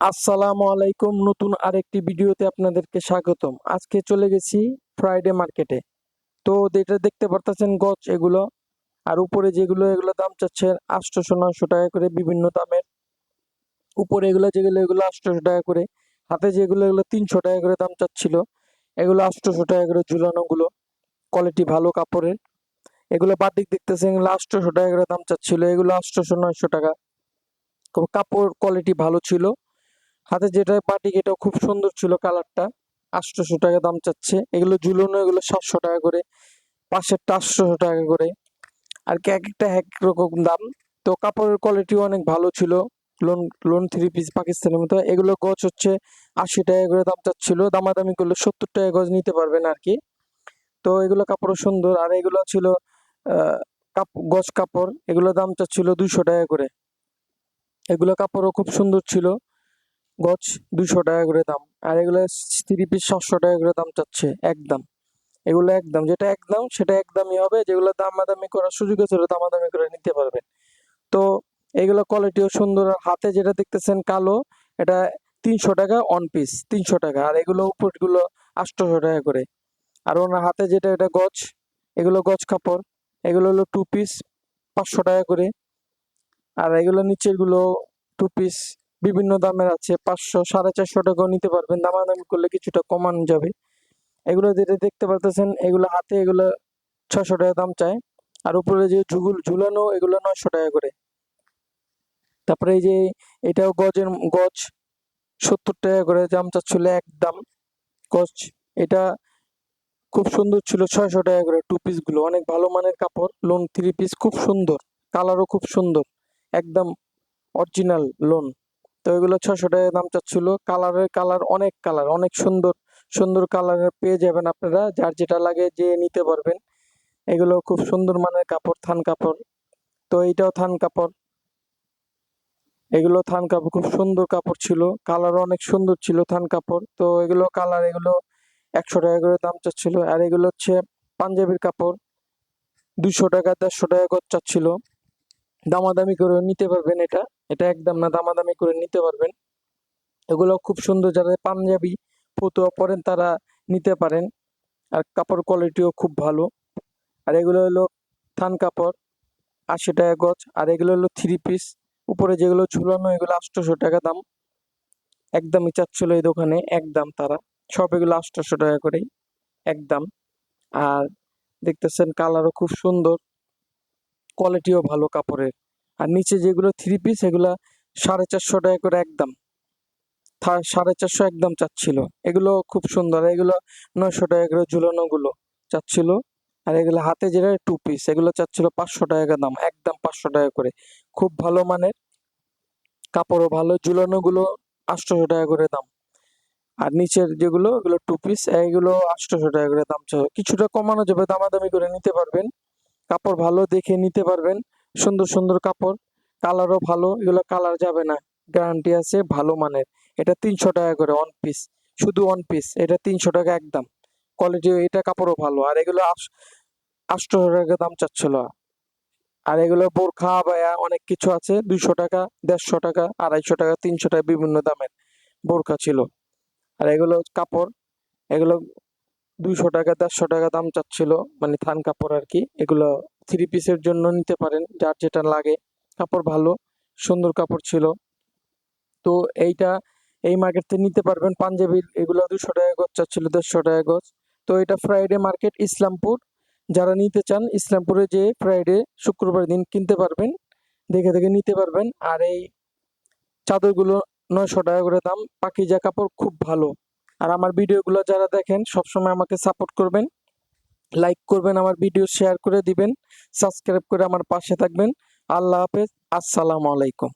আসসালামু আলাইকুম। নতুন আরেকটি ভিডিওতে আপনাদেরকে স্বাগতম। আজকে চলে গেছি ফ্রাইডে মার্কেটে তো যেটা দেখতে পারতেছেন গছ এগুলো, আর উপরে যেগুলো, এগুলো দাম চাচ্ছে আটশোশো, নয়শো টাকা করে বিভিন্ন দামের। উপরে এগুলো যেগুলো, এগুলো আটশোশো টাকা করে। হাতে যেগুলো, এগুলো তিনশো টাকা করে দাম চাচ্ছিল। এগুলো আটশোশো টাকা করে ঝুলানোগুলো কোয়ালিটি ভালো কাপড়ের। এগুলো বাটিক দেখতেছেন, এগুলো আটশোশো টাকা করে দাম চাচ্ছিল। এগুলো আটশোশো, নয়শো টাকা। কাপড় কোয়ালিটি ভালো ছিল। হাতে যেটা বাটিক এটাও খুব সুন্দর ছিল কালারটা। আটশোশো টাকা দাম চাচ্ছে। এগুলো ঝুলানো, এগুলো সাতশো টাকা করে। পাশেরটা আটশোশো টাকা করে। আর কি এক একটা এক রকম দাম। তো কাপড়ের কোয়ালিটিও অনেক ভালো ছিল। লোন লোন থ্রি পিস পাকিস্তানের মতো। এগুলো গজ হচ্ছে আশি টাকা করে দাম চাচ্ছিল। দামাদামি করলে সত্তর টাকা গজ নিতে পারবেন আর কি। তো এগুলো কাপড়ও সুন্দর। আর এগুলো ছিল কাপ, গজ কাপড়। এগুলো দাম চাচ্ছিল দুশো টাকা করে। এগুলো কাপড়ও খুব সুন্দর ছিল। গজ দুশো টাকা করে দাম। আর এগুলো থ্রি পিস সাতশো টাকা করে দাম চাচ্ছে, একদম। এগুলো একদম, যেটা একদম, সেটা একদমই হবে। যেগুলো দামাদামি করার সুযোগ আছে ওটা দামাদামি করে নিতে পারবেন তো এগুলো কোয়ালিটিও সুন্দর। হাতে যেটা দেখতেছেন কালো, এটা তিনশো টাকা অন পিস তিনশো টাকা। আর এগুলো উপরগুলো আটশোশো টাকা করে। আর ওনার হাতে যেটা, এটা গজ এগুলো গজ কাপড়। এগুলো হলো টু পিস পাঁচশো টাকা করে। আর এগুলো নিচেরগুলো টু পিস বিভিন্ন দামের আছে, পাঁচশো, সাড়ে চারশো টাকাও নিতে পারবেন। দামাদামি করলে কিছুটা কমানো যাবে। এগুলো যেটা দেখতে পারতেছেন, এগুলো হাতে এগুলো ছশো টাকা দাম চায় আর উপরে যে ঝুগুল ঝুলানো, এগুলো নয়শো টাকা করে। তারপরে এই যে এটাও গজের গজ সত্তর টাকা করে দাম চাচ্ছিল একদম। গজ এটা খুব সুন্দর ছিল, ছয়শো টাকা করে টু পিসগুলো। অনেক ভালো মানের কাপড় লোন থ্রি পিস খুব সুন্দর। কালারও খুব সুন্দর। একদম অরিজিনাল লোন তো এগুলো ছশো টাকা দাম চাচ্ছিল। কালারের কালার অনেক কালার, অনেক সুন্দর সুন্দর কালারের পেয়ে যাবেন আপনারা। যার যেটা লাগে যে নিতে পারবেন। এগুলো খুব সুন্দর মানের কাপড়, থান কাপড়। তো এইটাও থান কাপড়। এগুলো থান কাপড় খুব সুন্দর কাপড় ছিল। কালার অনেক সুন্দর ছিল থান কাপড়। তো এগুলো কালার এগুলো একশো টাকা করে দাম চাচ্ছিল। আর এগুলো হচ্ছে পাঞ্জাবির কাপড়। দুশো টাকা, দেড়শো টাকা করে চাচ্ছিল। দামাদামি করে নিতে পারবেন এটা। এটা একদম না দামাদামি করে নিতে পারবেন। এগুলো খুব সুন্দর যারা পাঞ্জাবি, ফতুয়া পরেন তারা নিতে পারেন। আর কাপড় কোয়ালিটিও খুব ভালো। আর এগুলো হলো থান কাপড়, আশি টাকা গজ। আর এগুলো হলো থ্রি পিস উপরে যেগুলো ঝুলানো, এগুলো আটশোশো টাকা দাম। একদমই চাচ্ছিল এই দোকানে, একদম তারা। সব এগুলো আটশোশো টাকা করেই, একদম। আর দেখতেছেন কালারও খুব সুন্দর। কোয়ালিটিও ভালো কাপড়ের। আর নিচে যেগুলো থ্রি পিস এগুলো সাড়ে চারশো টাকা করে একদম। সাড়ে চারশো একদম চাচ্ছিল। এগুলো খুব সুন্দর। এগুলো নয়শো টাকা করে ঝুলানো গুলো চাচ্ছিল। আর এগুলো হাতে যেটা টু পিস এগুলো চাচ্ছিল পাঁচশো টাকা দাম, একদম পাঁচশো টাকা করে। খুব ভালো মানের। কাপড়ও ভালো ঝুলানো গুলো আটশোশো টাকা করে দাম। আর নিচের যেগুলো, এগুলো টু পিস এগুলো আটশোশো টাকা করে দাম চাও কিছুটা কমানো যাবে, দামাদামি করে নিতে পারবেন। কাপড় ভালো দেখে নিতে পারবেন। সুন্দর সুন্দর কাপড়। কালারও ভালো, এগুলো কালার যাবে না। গ্যারান্টি আছে ভালো মানের। এটা তিনশো টাকা করে ওয়ান পিস শুধু ওয়ান পিস এটা তিনশো টাকা একদম। কোয়ালিটি এটা কাপড়ও ভালো। আর এগুলো আটশোশো টাকা দাম চাচ্ছিল। আর এগুলো বোরখা, বায়া অনেক কিছু আছে। দুইশো টাকা, দেড়শো টাকা, আড়াইশো টাকা, তিনশো টাকা বিভিন্ন দামের বোরখা ছিল। আর এগুলো কাপড়। এগুলো দুইশো টাকা, দেড়শো টাকা দাম চাচ্ছিল মানে থান কাপড় আর কি। এগুলো থ্রি পিসের জন্য নিতে পারেন, যার যেটা লাগে। কাপড় ভালো, সুন্দর কাপড় ছিল। তো এইটা এই মার্কেট থেকে নিতে পারবেন। পাঞ্জাবির এগুলো দুশো টাকা গজ চাচ্ছিল, দেড়শো টাকা গজ। তো এটা ফ্রাইডে মার্কেট ইসলামপুর। যারা নিতে চান, ইসলামপুরে যে ফ্রাইডে শুক্রবার দিন কিনতে পারবেন। দেখে দেখে নিতে পারবেন। আর এই চাদরগুলো নয়শো টাকা করে দাম। পাকিজা কাপড় খুব ভালো। আর আমার ভিডিওগুলো যারা দেখেন, সবসময় আমাকে সাপোর্ট করবেন লাইক করবেন, আমার ভিডিও শেয়ার করে দিবেন সাবস্ক্রাইব করে আমার পাশে থাকবেন। আল্লাহ হাফেজ, আসসালামু আলাইকুম।